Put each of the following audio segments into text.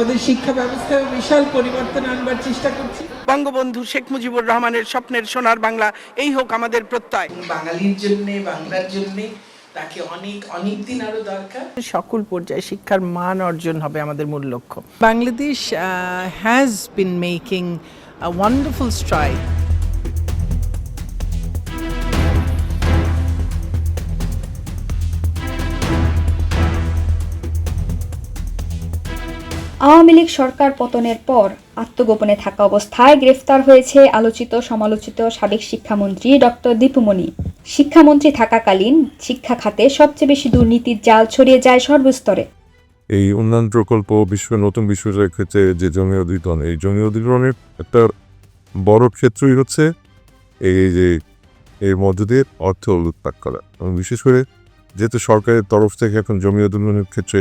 আমাদের শিক্ষা ব্যবস্থায় বিশাল পরিবর্তন আনবার চেষ্টা করছি। বঙ্গবন্ধু শেখ মুজিবুর রহমানের স্বপ্নের সোনার বাংলা এই হোক আমাদের প্রত্যয়। বাঙালির জন্য বাংলার জন্য তাকে অনেক অনেক দিন আরও দরকার। সকল পর্যায়ে শিক্ষার মান অর্জন হবে আমাদের মূল লক্ষ্য। Bangladesh has been making a wonderful stride Awami League সরকার পতনের পর আত্মগোপনে থাকা অবস্থায় গ্রেফতার হয়েছে আলোচিত সমালোচিত সাবেক শিক্ষামন্ত্রী ডক্টর দীপুমণি। শিক্ষামন্ত্রী থাকাকালীন শিক্ষা খাতে সবচেয়ে বেশি দুর্নীতির জাল ছড়িয়ে যায় সর্বস্তরে। এই উন্নয়ন প্রকল্প বিশ্ব নতুন বিশ্ববিদ্যালয়ের ক্ষেত্রে যে জমি অধিগ্রহণ এই জমি অধিগ্রহণের একটা বড় ক্ষেত্রই হচ্ছে এই যে এর মধ্য দিয়ে অর্থ লুটপাট করা। এবং বিশেষ করে যেহেতু সরকারের তরফ থেকে এখন জমি অধিগ্রহণের ক্ষেত্রে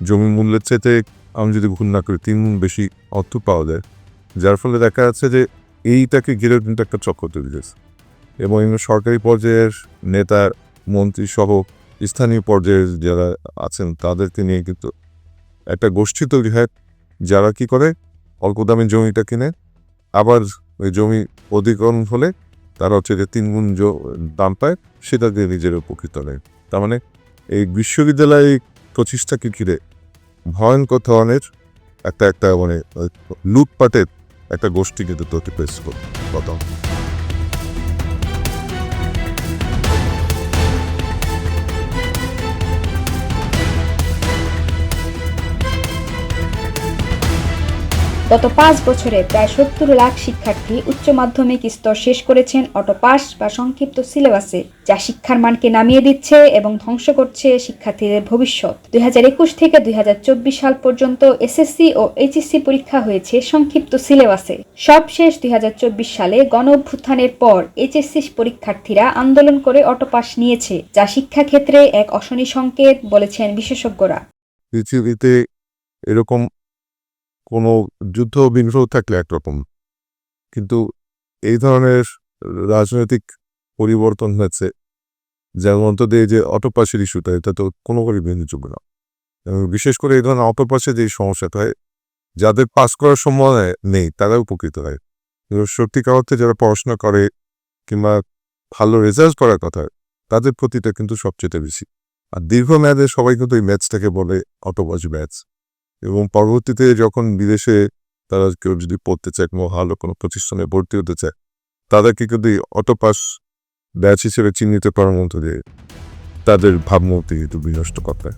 জমি মূল্যের চাইতে আমি যদি ভুল না করি, তিন গুণ বেশি অর্থ পাওয়া যায়। যার ফলে দেখা যাচ্ছে যে, এইটাকে ঘিরে কিন্তু একটা চক্র তৈরি হয়েছে। এবং সরকারি পর্যায়ের নেতা মন্ত্রী সহ স্থানীয় পর্যায়ের যারা আছেন, তাদেরকে নিয়ে কিন্তু একটা গোষ্ঠী তৈরি হয়। যারা কি করে? অল্প দামে জমিটা কিনে, আবার ওই জমি অধিকরণ হলে তারা হচ্ছে যে তিন গুণ দাম পায়, সেটা দিয়ে নিজের উপকৃত নেয় তার মানে এই বিশ্ববিদ্যালয় প্রতিষ্ঠাকে ঘিরে ভয়ঙ্কর ধরনের একটা একটা মানে লুটপাটের একটা গোষ্ঠী কিন্তু তৈরি পেয়েছিল প্রথম গত পাঁচ বছরে প্রায় সত্তর লাখ শিক্ষার্থী উচ্চ মাধ্যমিক স্তর শেষ করেছেন অটোপাস বা সংক্ষিপ্ত সিলেবাসে, যা শিক্ষার মানকে নামিয়ে দিচ্ছে এবং ধ্বংস করছে শিক্ষার্থীদের ভবিষ্যৎ। দুই হাজার একুশ থেকে দুই হাজার চব্বিশ সাল পর্যন্ত এসএসসি ও এইচএসসি পরীক্ষা হয়েছে সংক্ষিপ্ত সিলেবাসে। সবশেষ দুই হাজার চব্বিশ সালে গণ অভ্যুত্থানের পর এইচএসসি পরীক্ষার্থীরা আন্দোলন করে অটোপাস নিয়েছে, যা শিক্ষাক্ষেত্রে এক অশনি সংকেত বলেছেন বিশেষজ্ঞরা। পৃথিবীতে এরকম কোনো যুদ্ধ বিগ্রহ থাকলে একরকম। কিন্তু এই ধরনের রাজনৈতিক পরিবর্তন হয়েছে, যার মধ্য দিয়ে যে অটোপাসের ইস্যুটা, এটা তো কোনোভাবেই মেনেযোগ্য না। এবং বিশেষ করে এই ধরনের অটোপাসে যে সমস্যাটা হয়, যাদের পাস করার সময় নেই তারা উপকৃত হয়। সত্যিকার অর্থে যারা পড়াশোনা করে কিংবা ভালো রেজাল্ট করার কথা, তাদের প্রতিটা কিন্তু সবচেয়ে বেশি। আর দীর্ঘমেয়াদে সবাই কিন্তু এই ম্যাচটাকে বলে অটোবাজ ম্যাচ এবং পরবর্তীতে যখন বিদেশে তারা কেউ যদি পড়তে চায় কোনো ভালো কোনো প্রতিষ্ঠানে ভর্তি হতে চায়, তাদেরকে কিন্তু অটোপাস ব্যাচ হিসেবে চিহ্নিত করার মধ্য দিয়ে তাদের ভাবমূর্তি কিন্তু বিনষ্ট করতে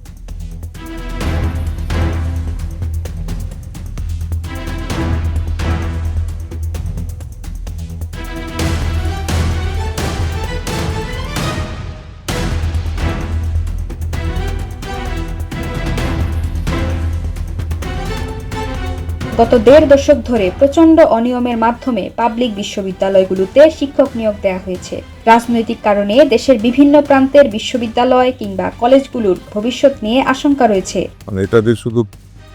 গত দেড় দশক ধরে প্রচণ্ড অনিয়মের মাধ্যমে পাবলিক বিশ্ববিদ্যালয়গুলোতে শিক্ষক নিয়োগ দেওয়া হয়েছে। রাজনৈতিক কারণে দেশের বিভিন্ন প্রান্তের বিশ্ববিদ্যালয় কিংবা কলেজগুলোর ভবিষ্যৎ নিয়ে আশঙ্কা রয়েছে। মানে এটা যে শুধু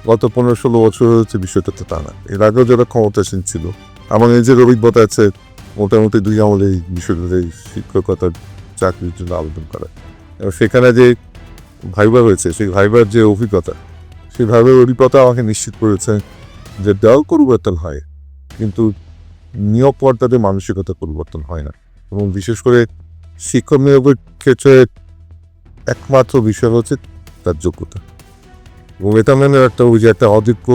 গত পনেরো ষোলো বছর হচ্ছে বিষয়টা তো তা না। এর আগেও যারা ক্ষমতাসীন ছিল, আমার নিজের অভিজ্ঞতা আছে, মোটামুটি দুই আমলে এই বিশ্ববিদ্যালয়ে শিক্ষকতার চাকরির জন্য আবেদন করা। এবং সেখানে যে ভাইবার হয়েছে, সেই ভাইবার যে অভিজ্ঞতা সেই ভাইবার অভিজ্ঞতা আমাকে নিশ্চিত করেছে যে দেওয়াল পরিবর্তন হয়, কিন্তু নিয়োগ নিয়োগকর্তাদের মানসিকতা পরিবর্তন হয় না। এবং বিশেষ করে শিক্ষক নিয়োগের ক্ষেত্রে একমাত্র বিষয় হচ্ছে তার যোগ্যতা। এবং এটা মেনে একটা ওই যে একটা অযোগ্য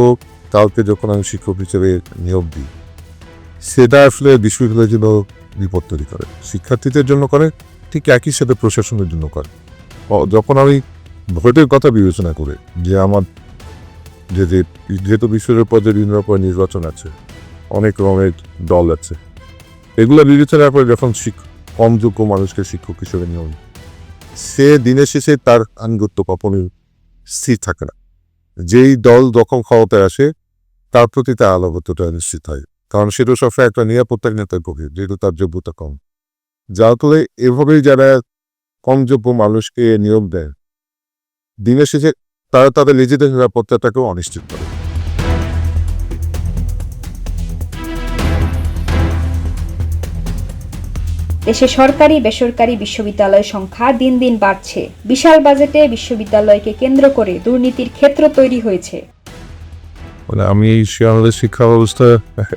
কাউকে যখন আমি শিক্ষক হিসেবে নিয়োগ দিই, সেটা আসলে বিশ্ববিদ্যালয়ের জন্য বিপদ তৈরি করে। শিক্ষার্থীদের জন্য করে, ঠিক একই সাথে প্রশাসনের জন্য করে। যখন আমি ভোটের কথা বিবেচনা করে যে আমার যে যেহেতু বিশ্ববিদ্যালয় পর্যায়ে বিভিন্ন রকমের নির্বাচন আছে, অনেক রকমের দল আছে, এগুলো বিবেচনা করে যখন কম যোগ্য মানুষকে শিক্ষক হিসেবে নিয়ম সে দিনের শেষে তার আনুগত্য কখনোই স্থির থাকে না। যেই দল যখন ক্ষমতায় আসে, তার প্রতি তার আলোগতটা নিশ্চিত হয়, কারণ সেটা সবসময় একটা নিরাপত্তার নেতার পক্ষে যেহেতু তার যোগ্যতা কম। যার ফলে এভাবেই যারা কম যোগ্য মানুষকে নিয়োগ দেয়, দিনের শেষে তারা তাদের নিজেদের নিরাপত্তাটাকেও অনিশ্চিত করে। দেশে সরকারি বেসরকারি বিশ্ববিদ্যালয় সংখ্যা দিন দিন বাড়ছে। বিশাল বাজেটে বিশ্ববিদ্যালয়কে কেন্দ্র করে দুর্নীতির ক্ষেত্র তৈরি হয়েছে। মানে আমি এই আমাদের শিক্ষা ব্যবস্থা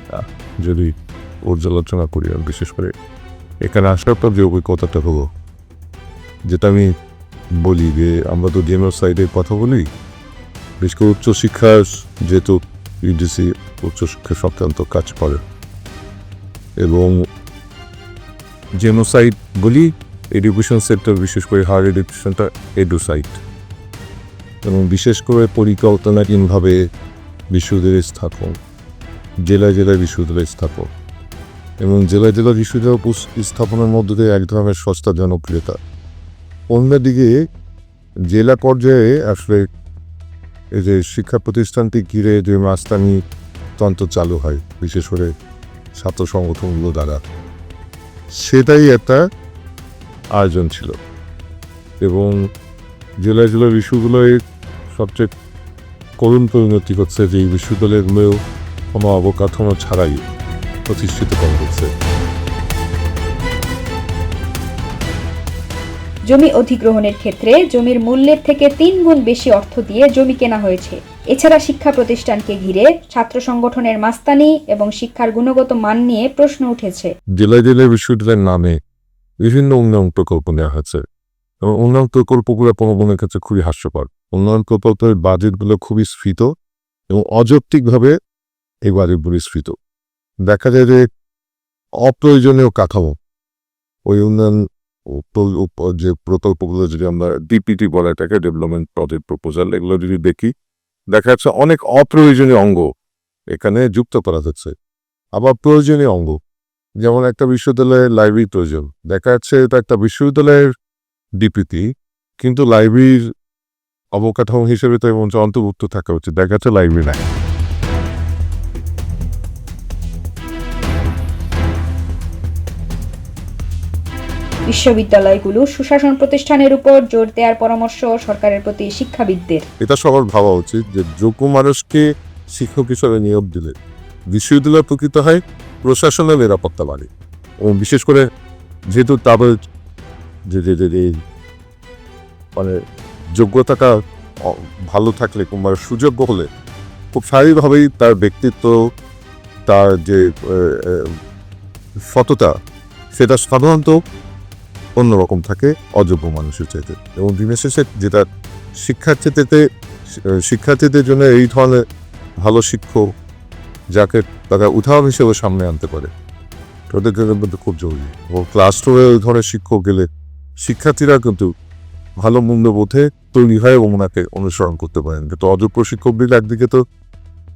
যদি পর্যালোচনা করি বিশেষ করে এখানে আসার পর যে অভিজ্ঞতাটা হলো যেটা আমি বলি যে, আমরা তো জেনোসাইডের কথা বলি। বিশেষ করে উচ্চশিক্ষা যেহেতু ইউডিসি উচ্চশিক্ষা সংক্রান্ত কাজ করে। এবং জেনোসাইড বলি এডুকেশন সেক্টর বিশেষ করে হায়ার এডুকেশনটা এডুসাইট এবং বিশেষ করে পরিকল্পনাহীনভাবে বিশ্ববিদ্যালয় স্থাপন, জেলায় জেলায় বিশ্ববিদ্যালয় স্থাপন। এবং জেলায় জেলা বিশ্ববিদ্যালয় স্থাপনের মধ্যে দিয়ে এক ধরনের সস্তা জনপ্রিয়তা। অন্যদিকে জেলা পর্যায়ে আসলে এই যে শিক্ষা প্রতিষ্ঠানটি ঘিরে যে মাস্তানি তন্ত্র চালু হয়, বিশেষ করে ছাত্র সংগঠনগুলো দ্বারা, সেটাই একটা আয়োজন ছিল। এবং জেলায় জেলায় বিশ্ববিদ্যালয়ে সবচেয়ে করুণ পরিণতি হচ্ছে যে এই বিশ্ববিদ্যালয়গুলো কোনো অবকাঠামো ছাড়াই প্রতিষ্ঠিত করা হচ্ছে। জমি অধিগ্রহণের ক্ষেত্রে জমির মূল্যের থেকে তিন গুণ বেশি অর্থ দিয়ে জমি কেনা হয়েছে। এছাড়া শিক্ষা প্রতিষ্ঠানকে ঘিরে ছাত্র সংগঠনের মাস্তানি এবং শিক্ষার গুণগত মান নিয়ে প্রশ্ন উঠেছে। জেলায় জেলায় বিশ্ববিদ্যালয়ের নামে বিভিন্ন উন্নয়ন প্রকল্প নেওয়া হয়েছে। এবং উন্নয়ন প্রকল্পগুলো প্রণোদনের ক্ষেত্রে খুবই হাস্যকর। উন্নয়ন প্রকল্পের বাজেটগুলো খুবই স্ফীত এবং অযৌক্তিকভাবে এই বাজেটগুলি স্ফীত। দেখা যায় যে অপ্রয়োজনীয় কাঠামো, ওই উন্নয়ন যে প্রকল্পগুলো যদি আমরা ডিপিটি বলে এটাকে ডেভেলপমেন্ট প্রজেক্ট প্রপোজাল এগুলো যদি দেখি, দেখা যাচ্ছে অনেক অপ্রয়োজনীয় অঙ্গ এখানে যুক্ত করা হচ্ছে। আবার প্রয়োজনীয় অঙ্গ, যেমন একটা বিশ্ববিদ্যালয়ের লাইব্রেরি প্রয়োজন। দেখা যাচ্ছে এটা একটা বিশ্ববিদ্যালয়ের ডিপিটি কিন্তু লাইব্রেরির অবকাঠামো হিসেবে তো এবং অন্তর্ভুক্ত থাকা উচিত। দেখা যাচ্ছে লাইব্রেরি নাই। বিশ্ববিদ্যালয়গুলো সুশাসন প্রতিষ্ঠানের উপর জোর দেওয়ার পরামর্শ সরকারের প্রতি শিক্ষাবিদদের। এটা সবার ভাবা উচিত যে যোগ্য মানুষকে শিক্ষক হিসেবে নিয়োগ দিলে বিশ্ববিদ্যালয় প্রকৃত হয় প্রশাসনের নিরাপত্তা বাড়ে। এবং বিশেষ করে যেহেতু তাদের যে যে মানে যোগ্যতাটা ভালো থাকলে কিংবা সুযোগ্য হলে খুব স্বাভাবিকভাবেই তার ব্যক্তিত্ব, তার যে সততা, সেটা সাধারণত অন্যরকম থাকে অযোগ্য মানুষের চাইতে এবং দিনের শেষে যেটা শিক্ষার্থীতে শিক্ষার্থীদের জন্য এই ধরনের ভালো শিক্ষক যাকে তারা উদাহরণ হিসেবে সামনে আনতে পারে তাদের কিন্তু খুব জরুরি এবং ক্লাসরুমে ওই ধরনের শিক্ষক গেলে শিক্ষার্থীরা কিন্তু ভালো মূল্যবোধে তৈরি হয় এবং ওনাকে অনুসরণ করতে পারেন কিন্তু অযোগ্য শিক্ষক শিক্ষকদের একদিকে তো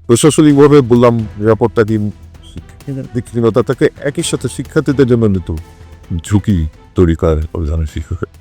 প্রশাসনিকভাবে বললাম নিরাপত্তা দিন বিচ্ছিন্নতা থাকে একই সাথে শিক্ষার্থীদের জন্য কিন্তু ঝুঁকি তৈরি করে অভিযানের শিক্ষক